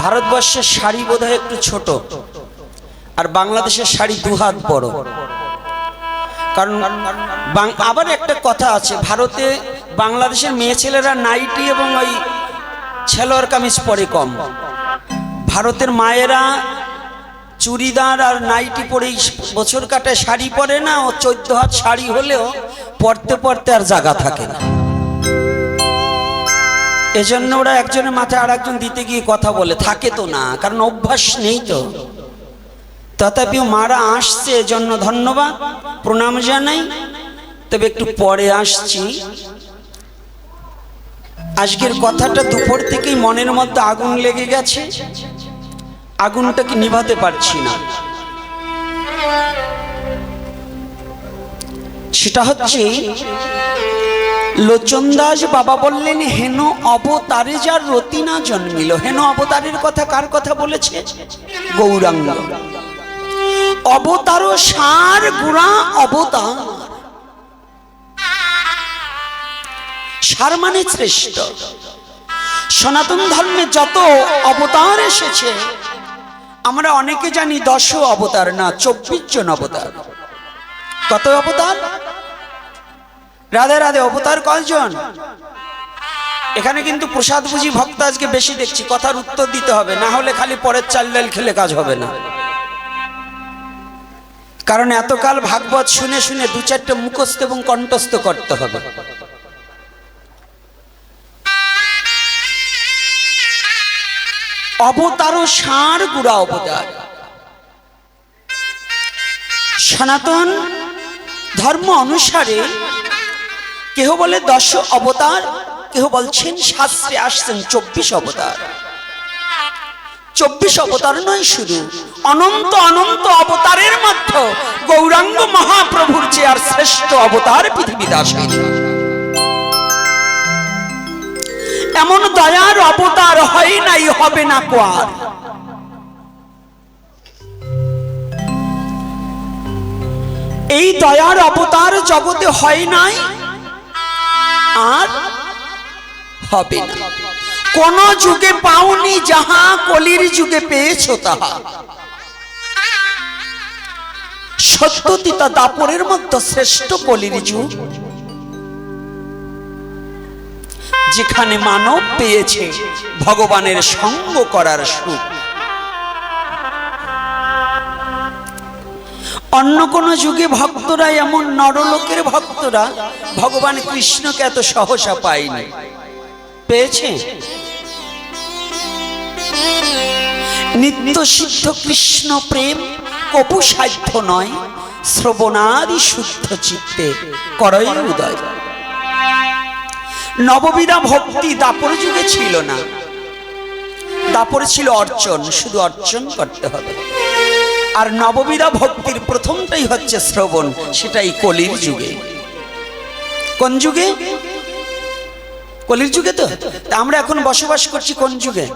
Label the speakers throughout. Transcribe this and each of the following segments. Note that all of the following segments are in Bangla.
Speaker 1: ভারতবর্ষের শাড়ি বোধহয় একটু ছোট, আর বাংলাদেশের শাড়ি দুহাত বড়। কারণ আবার একটা কথা আছে, ভারতে বাংলাদেশের মেয়ে ছেলেরা নাইটি এবং ওই ছেলোয়ার কামিজ পরে কম। ভারতের মায়েরা চুড়িদার আর নাইটি পরেই বছর কাটায় শাড়ি পরে না, ও চোদ্দ হাত শাড়ি হলেও পরতে পরতে আর জায়গা থাকে না। এজন্য ওরা একজনের মাথায় আর একজন দিতে গিয়ে কথা বলে, থাকে তো না, কারণ অভ্যাস নেই তো। তথাপিও মারা আসছে, এজন্য ধন্যবাদ, প্রণাম জানাই। তবে একটু পরে আসছি। আজকের কথাটা দুপুর থেকেই মনের মধ্যে আগুন লেগে গেছে। আগুনটাকে নিভাতে পারছি না। সেটা হচ্ছে লোচন দাস বাবা বললেন, হেন অবতারে যার রতিনা জন্মিল। হেন অবতারের কথা কার কথা বলেছে? গৌরাঙ্গ। অবতার সার গুণা অবতার। সার মানে শ্রেষ্ঠ। সনাতন ধর্মে যত অবতার এসেছে, আমরা অনেকে জানি দশ অবতার না, চব্বিশ জন অবতার। কত অবতার? রাধে রাধে, অবতার কয়জন? এখানে কিন্তু প্রসাদ বুঝি ভক্ত আজকে বেশি দেখছি, কথার উত্তর দিতে হবে, না হলে খালি পরের চাল ডাল খেলে কাজ হবে না। কারণ এতকাল ভাগবত শুনে শুনে দু চারটে মুখস্থ এবং কণ্ঠস্থ করতে হবে। অবতার ও সার গুড়া অবতার। সনাতন ধর্ম অনুসারে কেহ বলে দশ অবতার, কেহ বলছেন শাস্ত্রে আসছেন চব্বিশ অবতার। চব্বিশ অবতার নয় শুধু, অনন্ত অনন্ত অবতারের মধ্যে গৌরাঙ্গ মহাপ্রভুর যে আর শ্রেষ্ঠ অবতার পৃথিবীতে আসেন এমন দয়ার অবতার হয় নাই, হবে না কোয়ার এই দয়ার অবতার জগতে হয় নাই আর হবে না। কোন যুগে পাওনি যাহা কলির যুগে পেয়েছ তাহা। সত্যতিতা দাপরের মধ্যে শ্রেষ্ঠ কলির যুগ। যেখানে মানব পেয়েছে ভগবানের সঙ্গ করার সুখ। অন্য কোন যুগে ভক্তরা, এমন নরলোকের ভক্তরা, ভগবান কৃষ্ণকে এত সহসা পায়নি। পেয়েছে? নিত্য সিদ্ধ কৃষ্ণ প্রেম কপু সাধ্য নয়, শ্রবণাদি শুদ্ধ চিত্তে করয় উদয়। নববিধা ভক্তি দাপর যুগে ছিল না। দাপরে ছিল অর্চন, শুধু অর্চন করতে হবে। আর নববিধা ভক্তির প্রথমটাই হচ্ছে শ্রবণ, সেটাই কলির যুগে। কোন যুগে? কলির যুগে তো আমরা এখন বসবাস করছি কোন যুগে?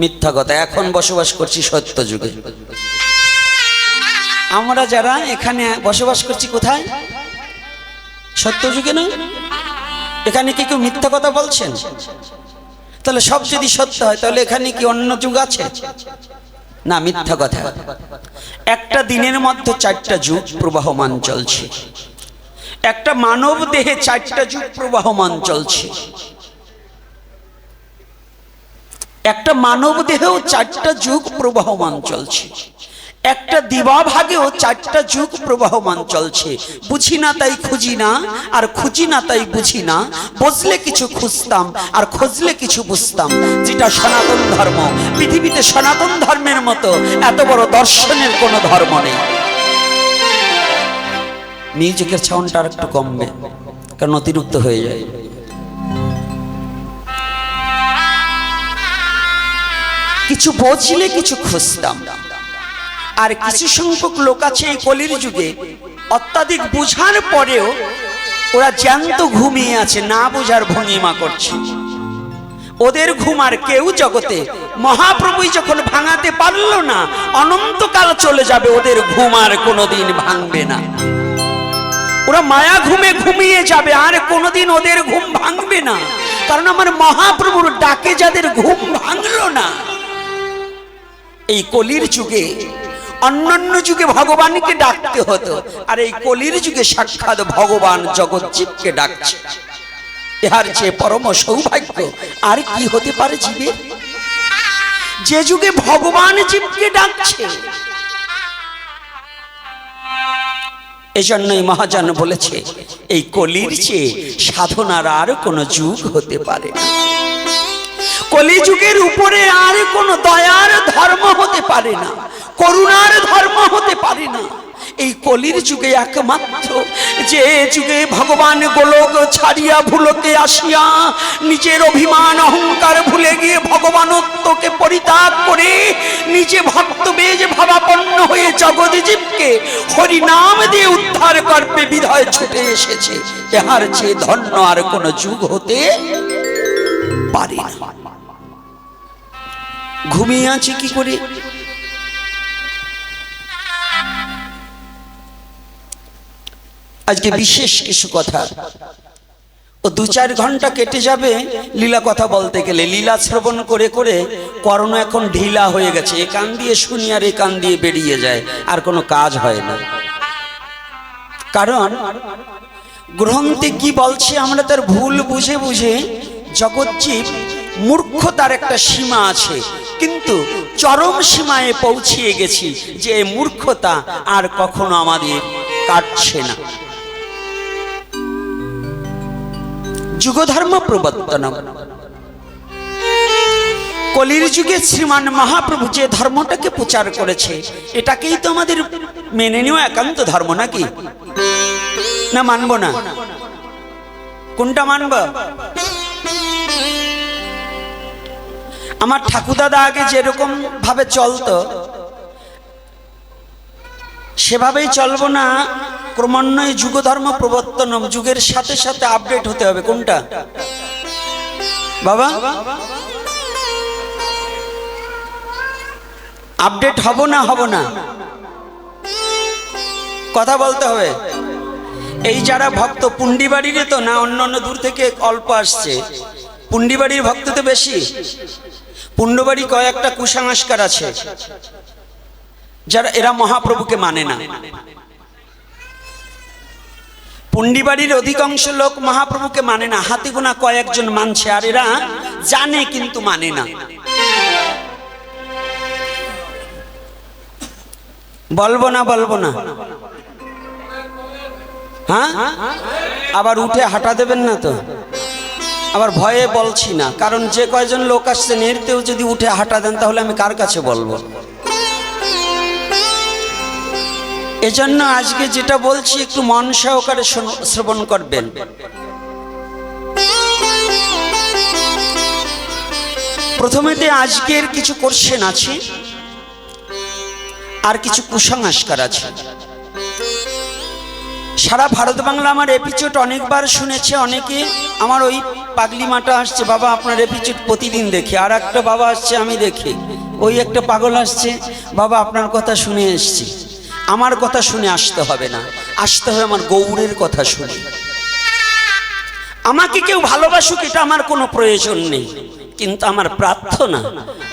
Speaker 1: মিথ্যা কথা, এখন বসবাস করছি সত্য যুগে। আমরা যারা এখানে বসবাস করছি কোথায়? সত্য যুগে না? এখানে কি কেউ মিথ্যা কথা বলছেন? তাহলে সব যদি সত্য হয়, তাহলে এখানে কি অন্য যুগ আছে? না, মিথ্যা কথা। একটা দিনের মধ্যে চারটা যুগ প্রবাহমান চলছে। একটা মানব দেহে চারটা যুগ প্রবাহমান চলছে। একটা মানব দেহেও চারটা যুগ প্রবাহমান চলছে। একটা দিবা ভাগেও চারটা যুগ প্রবাহমান চলছে। বুঝি না তাই খুঁজি না, আর খুঁজি না তাই বুঝি না। বসলে কিছু খুঁজতাম, আর খুঁজলে কিছু বুঝতাম। যেটা সনাতন ধর্ম, পৃথিবীতে সনাতন ধর্মের মতো, এত বড় দর্শনের কোনো ধর্ম নেই। মিউজিকের সাউন্ডটা আর একটু কমবে, কারণ অতিরিক্ত হয়ে যায়। কিছু বঝলে কিছু খুঁজতাম আর কিছু সংখ্যক লোক আছে এই কলির যুগে। অত্যাধিক বুঝার পরেও ওরা জ্যান্ত ঘুমিয়ে আছে, না বুঝার ভঙ্গিমা করছে। ওদের ঘুম আর কেউ জগতে, মহাপ্রভুই যখন ভাঙাতে পারল না, অনন্তকাল চলে যাবে, ওদের ঘুম আর কোনোদিন ভাঙবে না। ওরা মায়া ঘুমে ঘুমিয়ে যাবে, আর কোনোদিন ওদের ঘুম ভাঙবে না। কারণ আমার মহাপ্রভুর ডাকে যাদের ঘুম ভাঙলো না, এই কলির যুগে অন্যান্য যুগে ভগবানকে ডাকতে হতো। আর এই কলির যুগে সাক্ষাৎ ভগবান জগজ্জীবকে ডাকছে। ইহার যে পরম সৌভাগ্য, আর কি হতে পারে জীবের যে যুগে ভগবান জীবকে ডাকছে। এজন্যই মহাজন বলেছে, এই কলির চেয়ে সাধনার আর কোনো যুগ হতে পারে না। কলিযুগের উপরে আর কোনো দয়ার ধর্ম হতে পারে না। করুণার ধর্ম হতে পারে না এই কলির যুগে একমাত্র, যে যুগে ভগবান গোলক ছাড়িয়া ভুলকে আসিয়া নিজের অভিমান, অহংকার ভুলে গিয়ে ভগবানত্বকে পরিত্যাগ করে নিজে ভক্ত বেজ ভাবাপন্ন হয়ে জগৎজীবকে হরিনাম দিয়ে উদ্ধার করবে বিধয় ছুটে এসেছে। এহার চেয়ে ধন্য আর কোনো যুগ হতে পারে না। ঘুমিয়ে আছে কি করে? আজকে বিশেষ কিছু কথা। ও দু চার ঘণ্টা কেটে যাবে লীলা কথা বলতে গেলে। লীলা শ্রবণ করে করে করোনা এখন ঢিলা হয়ে গেছে। এ কান দিয়ে শুনি আর এ কান দিয়ে বেরিয়ে যায়। আর কোনো কাজ হয় না। কারণ গ্রন্থে কি বলছে আমরা তার ভুল বুঝে বুঝে জগজ্জীব মূর্খতার একটা সীমা আছে। কিন্তু চরম সীমায় পৌঁছিয়ে গেছি যে মূর্খতা আর কখনো আমাদের কাটছে না। যুগধর্ম প্রবর্তনম। কলির যুগে শ্রীমান মহাপ্রভু যে ধর্মটাকে প্রচার করেছে, এটাকেই তো আমাদের মেনে নেওয়া একান্ত ধর্ম নাকি? না, মানব না। কোনটা মানব? আমার ঠাকুরদাদা আগে যেরকম ভাবে চলতো সেভাবেই চলবো না। ক্রমান্বয়ে যুগ ধর্ম প্রবর্তন যুগের সাথে সাথে আপডেট হতে হবে। কোনটা? বাবা? আপডেট হব না হব না? কথা বলতে হবে। এই যারা ভক্ত, পুন্ডিবাড়ির তো না, অন্য অন্য দূর থেকে অল্প আসছে। পুন্ডিবাড়ির ভক্ত তো বেশি। পুণ্ডবাড়ি কয়েকটা কুসংস্কার আছে। যারা, এরা মহাপ্রভুকে মানে না। পুন্ডিবাড়ির অধিকাংশ লোক মহাপ্রভুকে মানে না। হাতে গোনা কয়েকজন মানছে আর এরা জানে কিন্তু মানে না। বলব না বলব না। হ্যাঁ? আবার উঠে হাঁটা দেবেন না তো? আবার ভয়ে বলছি না। কারণ যে কয়জন লোক আসছে, নেড়তেও যদি উঠে হাঁটা দেন, তাহলে আমি কার কাছে বলব? এজন্য আজকে যেটা বলছি, একটু মন সহকারে শ্রবণ করবেন। প্রথমেতে আজকের কিছু কোশ্চেন আছে, আর কিছু কুসংস্কার আছে। সারা ভারত বাংলা আমার এপিচোড অনেকবার শুনেছে, অনেকে আমার ওই পাগলি মাটা আসছে, বাবা আপনার এপিচোড প্রতিদিন দেখে, আর একটা বাবা আসছে আমি দেখি, ওই একটা পাগল আসছে, বাবা আপনার কথা শুনে এসছি। আমার কথা শুনে আসতে হবে না। আসতে হবে আমার গৌরের কথা শুনে। আমাকে কেউ ভালোবাসুক, এটা আমার কোনো প্রয়োজন নেই। কিন্তু আমার প্রার্থনা,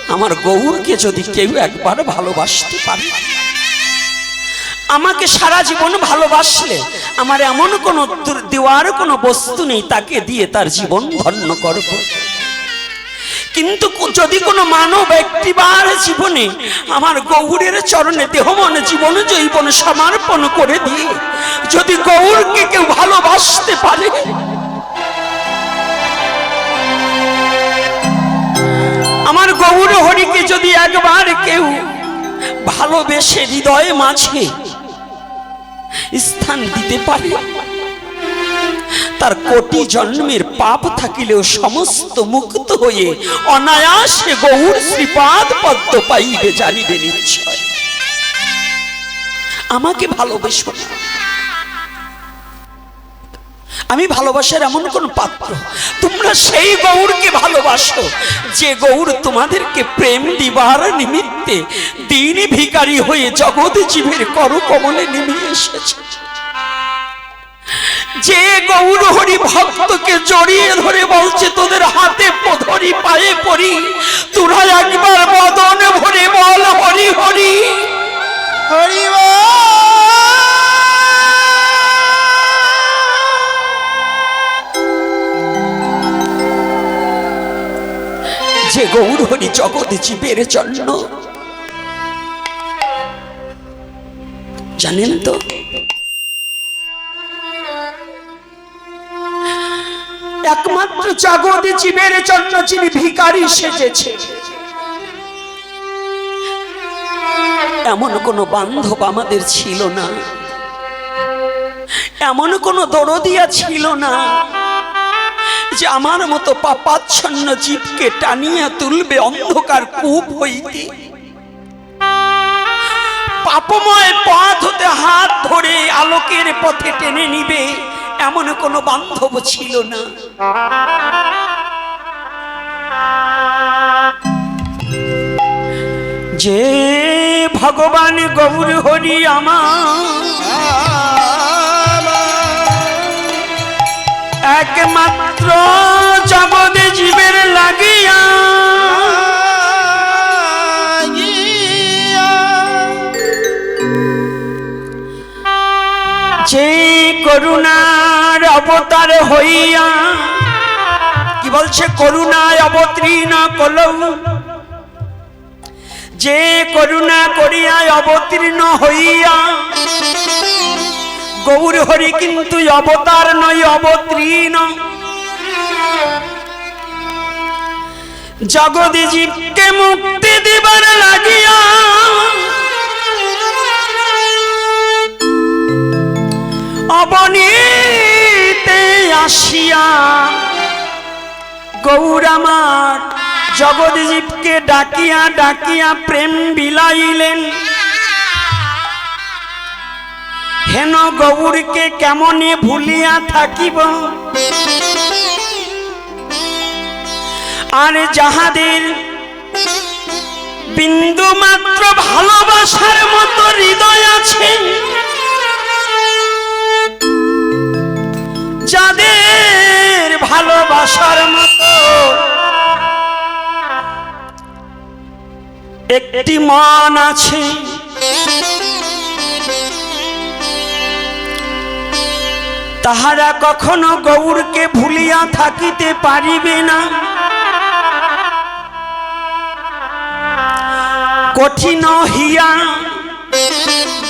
Speaker 1: আমার গৌরকে যদি কেউ একবার ভালোবাসতে পারে। আমাকে সারা জীবন ভালোবাসলে, আমার এমন কোনো দেওয়ার কোনো বস্তু নেই, তাকে দিয়ে তার জীবন ধন্য করব। কিন্তু যদি কোনো মানব একটিবার জীবনে আমার গৌরের চরণে দেহ মনে জীবন জৈবন সমর্পণ করে দিয়ে, যদি গৌরকে কেউ ভালোবাসতে পারে, আমার গৌর হরিকে যদি একবার কেউ ভালোবেসে হৃদয়ে মাঝে স্থান দিতে পারে, তার কোটি জন্মের পাপ থাকিলেও সমস্ত মুক্ত হয়ে অনায়াসে গৌর শ্রীপাদ পদ্ম পাইবে জানিবে নিশ্চয়। আমাকে ভালোবেসো না। আমি ভালোবাসার এমন কোন পাত্র। তোমরা সেই গৌরকে ভালোবাসো, যে গৌর তোমাদেরকে প্রেম দিবার নিমিত্তে দিন ভিকারী হয়ে জগৎ জীবের কর কমলে নেমে এসেছে। যে গৌর হরি ভক্তকে জড়িয়ে ধরে বলছে তোদের হাতে পধরি পায়ে পড়ি। তোরা একবার বদন ভরে বল হরি হরি। হরি যে গৌরহরি জগৎ জন্য। জানেন তো জগৎ জীবের জন্য যিনি ভিকারি সেজেছে। এমন কোনো বান্ধব আমাদের ছিল না। এমন কোনো দরদিয়া ছিল না যে আমার মতো পাপাচ্ছন্ন জীবকে টানিয়া তুলবে অন্ধকার কূপ হইতে। পাপময় পথ হতে হাত ধরে আলোকের পথে টেনে নিবে। এমন কোনো বান্ধব ছিল না। যে ভগবান গৌর হরি আমার, একমাত্র জগতে জীবের লাগিয়া যে করুণার অবতার হইয়া, কি বলছে? করুণায় অবতীর্ণ কলৌ। যে করুণা করিয়া অবতীর্ণ হইয়া, গৌর হরি কিন্তু অবতার নয়, অবতীর্ণ। জগৎ জীবকে মুক্তি দিবার লাগিয়া, অবনীতে আসিয়া গৌর আমার জগদীবকে ডাকিয়া ডাকিয়া প্রেম বিলাইলেন। হেন গৌরকে কেমনে ভুলিয়া থাকিব? আর যাহাদের বিন্দু মাত্র ভালোবাসার মতো হৃদয় আছে, যাদের ভালোবাসার মতো। একটি মন আছে। তাহারা কখনো গৌরকে ভুলিয়া থাকিতে পারিবে না। কঠিন হিয়া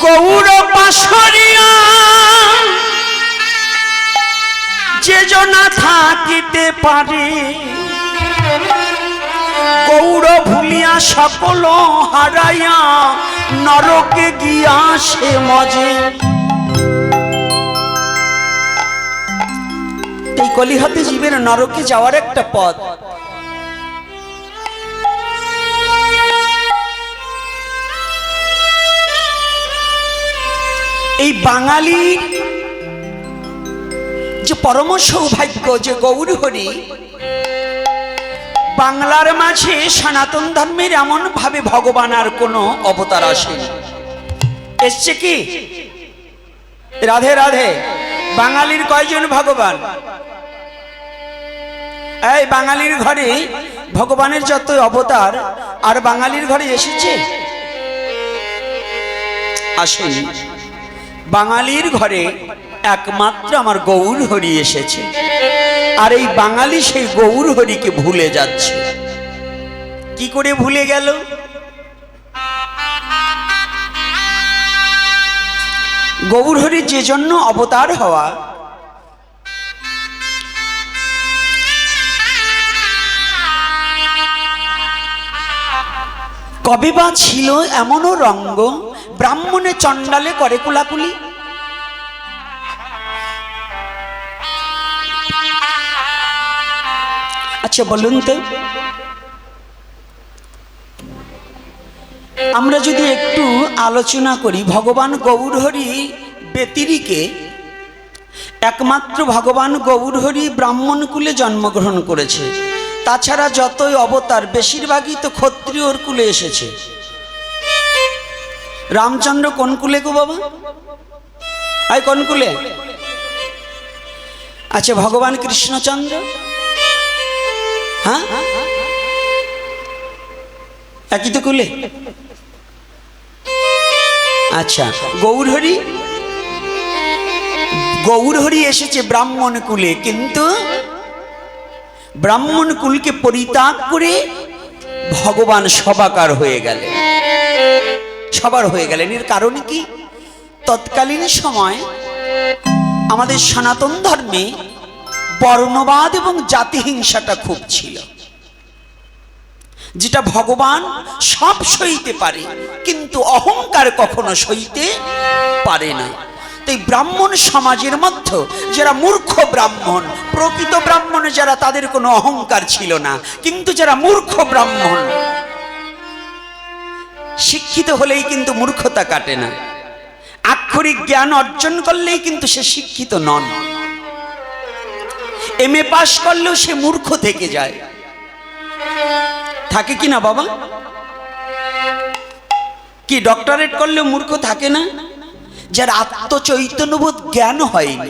Speaker 1: গৌর পাশরিয়া। যে জনা থাকিতে পারে গৌর ভুলিয়া সকল হারাইয়া নরকে গিয়া সে মজে। এই কলিহাতে জীবের নরকে যাওয়ার একটা পথ। এই বাঙালির যে পরম সৌভাগ্য, যে গৌর হরি, বাংলার মাঝে সনাতন ধর্মের এমন ভাবে ভগবান আর কোনো অবতার আসেনি। এসছে কি? রাধে রাধে, বাঙালির কয়জন ভগবান? এই বাঙালির ঘরে ভগবানের যত অবতার, আর বাঙালির ঘরে এসেছে? আসেনি, বাঙালির ঘরে একমাত্র আমার গৌর হরি এসেছে। আর এই বাঙালি সেই গৌর হরিকে ভুলে যাচ্ছে। কি করে ভুলে গেল? গৌর হরি যে জন্য অবতার হওয়া, কবে বা ছিল এমনও রঙ্গ, ব্রাহ্মণে চণ্ডালে করে কুলাকুলি। আচ্ছা বলুন তো। আমরা যদি একটু আলোচনা করি, ভগবান গৌরহরি বেতিরিকে একমাত্র ভগবান গৌরহরি ব্রাহ্মণ কুলে জন্মগ্রহণ করেছে। তাছাড়া যতই অবতার, বেশিরভাগই তো ক্ষত্রিয়র কুলে এসেছে। রামচন্দ্র কোন কুলে গো বাবা? আই কোন কুলে? আচ্ছা ভগবান কৃষ্ণচন্দ্র? হ্যাঁ? একই তো কুলে আচ্ছা গৌরহরি? গৌরহরি এসেছে ব্রাহ্মণ কুলে, কিন্তু ব্রাহ্মণ কুলকে পরিত্যাগ করে ভগবান সবাকার হয়ে গেলেন সবার হয়ে গেলেন। এর কারণ কি? তৎকালীন সময় আমাদের সনাতন ধর্মে বর্ণবাদ এবং জাতিহিংসাটা খুব ছিল। যেটা ভগবান সব সইতে পারে, কিন্তু অহংকার কখনো সইতে পারে না। তাই ব্রাহ্মণ সমাজের মধ্যে যারা মূর্খ ব্রাহ্মণ, প্রকৃত ব্রাহ্মণ যারা, তাদের কোনো অহংকার ছিল না। কিন্তু যারা মূর্খ ব্রাহ্মণ, শিক্ষিত হলেই কিন্তু মূর্খতা কাটে না। আক্ষরিক জ্ঞান অর্জন করলেই কিন্তু সে শিক্ষিত নন। এম এ পাশ করলেও সে মূর্খ থেকে যায়। থাকে কি না বাবা? কি ডক্টরেট করলেও মূর্খ থাকে না? যার আত্মচৈতন্যবোধ জ্ঞান হয়নি।